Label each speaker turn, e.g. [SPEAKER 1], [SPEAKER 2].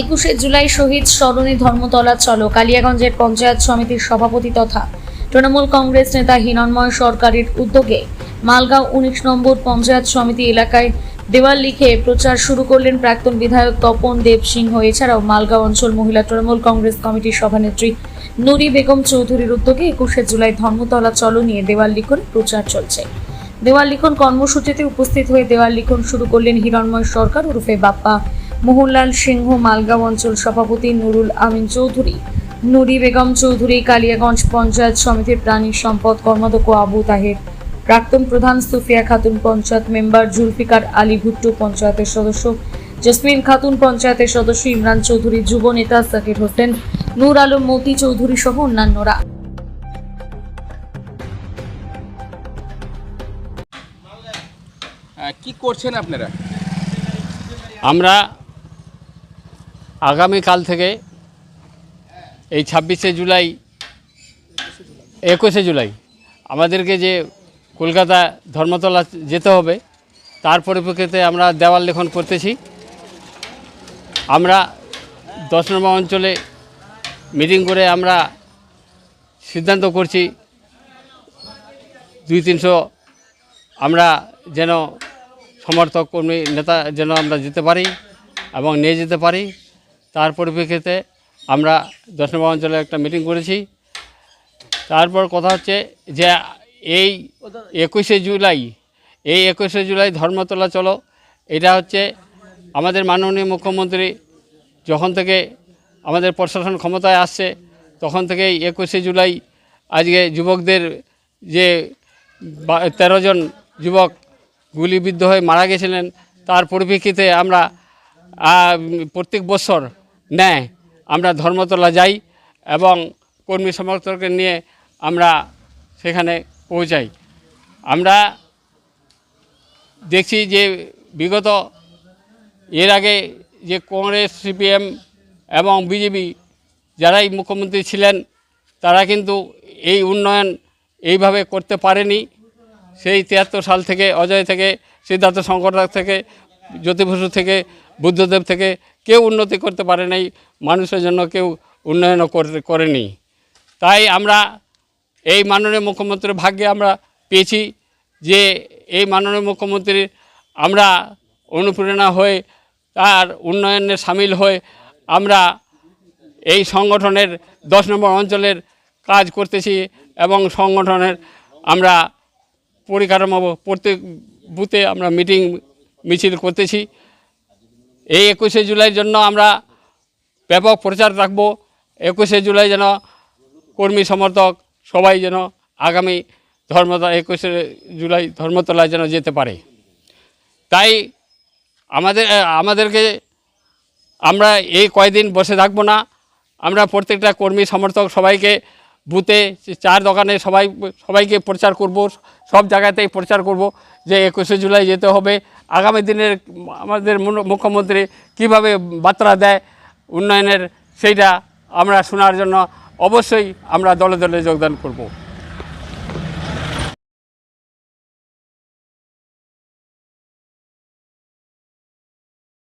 [SPEAKER 1] একুশে জুলাই শহীদ স্মরণে ধর্মতলা চলো, কালিয়াগঞ্জের পঞ্চায়েত সমিতির সভাপতি তথা তৃণমূল কংগ্রেস নেতা হিরণময় সরকারের উদ্যোগে মালগাঁও উনিশ নম্বর পঞ্চায়েত সমিতি এলাকায় দেওয়াল লিখে প্রচার শুরু করলেন প্রাক্তন বিধায়ক তপন দেব সিংহ। এছাড়াও মালগাঁও অঞ্চল মহিলা তৃণমূল কংগ্রেস কমিটির সভানেত্রী নুরি বেগম চৌধুরীর উদ্যোগে একুশে জুলাই ধর্মতলা চলো নিয়ে দেওয়াল লিখন প্রচার চলছে। দেওয়াল লিখন কর্মসূচিতে উপস্থিত হয়ে দেওয়াল লিখন শুরু করলেন হিরণময় সরকার ওরফে বাপ্পা। মোহনলাল সিংহ মালগাঁও অঞ্চল সভাপতি নুরুল আমিন চৌধুরী নুরি বেগম চৌধুরী কালিয়াগঞ্জ পঞ্চায়েত সমিতির প্রাণী সম্পদ কর্মাধ্যক্ষ আবু তাহের প্রাক্তন প্রধান সুফিয়া খাতুন পঞ্চায়েত মেম্বার জুলফিকার আলী ভুট্টু পঞ্চায়েতের সদস্য জসমিন খাতুন পঞ্চায়েতের সদস্য ইমরান চৌধুরী যুব নেতা জাকির হোসেন নূর আলম মতি চৌধুরী সহ অন্যান্যরা।
[SPEAKER 2] কি করছেন আপনারা?
[SPEAKER 3] আমরা আগামীকাল থেকে এই ছাব্বিশে জুলাই, একুশে জুলাই আমাদেরকে যে কলকাতা ধর্মতলা যেতে হবে, তার পরিপ্রেক্ষিতে আমরা দেওয়াল লেখন করতেছি। আমরা দশ নম্বর অঞ্চলে মিটিং করে আমরা সিদ্ধান্ত করছি, দুই তিনশো আমরা যেন সমর্থক কর্মী, নেতা যেন আমরা যেতে পারি এবং নিয়ে যেতে পারি। তার পরিপ্রেক্ষিতে আমরা দশ নম্বর অঞ্চলে একটা মিটিং করেছি। তারপর কথা হচ্ছে যে এই একুশে জুলাই, এই একুশে জুলাই ধর্মতলা চলো, এটা হচ্ছে আমাদের মাননীয় মুখ্যমন্ত্রী যখন থেকে আমাদের প্রশাসন ক্ষমতায় আসছে, তখন থেকেই একুশে জুলাই আজকে যুবকদের যে তেরো জন যুবক গুলিবিদ্ধ হয়ে মারা গেছিলেন, তার পরিপ্রেক্ষিতে আমরা প্রত্যেক বছর ন্যায় আমরা ধর্মতলা যাই এবং কর্মী সমর্থককে নিয়ে আমরা সেখানে পৌঁছাই। আমরা দেখছি যে বিগত, এর আগে যে কংগ্রেস, সিপিএম এবং বিজেপি যারাই মুখ্যমন্ত্রী ছিলেন, তারা কিন্তু এই উন্নয়ন এইভাবে করতে পারেনি। সেই তিয়াত্তর সাল থেকে, অজয় থেকে, সিদ্ধার্থ শঙ্কর থেকে জ্যোতিবসু থেকে, বুদ্ধদেব থেকে কেউ উন্নতি করতে পারে নাই, মানুষের জন্য কেউ উন্নয়নও করে- করেনি। তাই আমরা এই মাননীয় মুখ্যমন্ত্রীর ভাগ্যে আমরা পেয়েছি যে এই মাননীয় মুখ্যমন্ত্রীর আমরা অনুপ্রেরণা হয়ে তার উন্নয়নে সামিল হয়ে আমরা এই সংগঠনের দশ নম্বর অঞ্চলের কাজ করতেছি এবং সংগঠনের আমরা পরিকাঠামো প্রত্যেক বুথে আমরা মিটিং মিছিল করতেছি। এই একুশে জুলাইয়ের জন্য আমরা ব্যাপক প্রচার রাখব। একুশে জুলাই যেন কর্মী সমর্থক সবাই যেন আগামী ধর্মতলা, একুশে জুলাই ধর্মতলায় যেন যেতে পারে। তাই আমাদের, আমাদেরকে আমরা এই কয়দিন বসে থাকব না। আমরা প্রত্যেকটা কর্মী সমর্থক সবাইকে বুথে চার দোকানে সবাই, সবাইকে প্রচার করব, সব জায়গাতেই প্রচার করব যে একুশে জুলাই যেতে হবে। আগামী দিনের আমাদের মুখ্যমন্ত্রী কীভাবে বার্তা দেয় উন্নয়নের, সেইটা আমরা শোনার জন্য অবশ্যই আমরা দলে দলে যোগদান করব।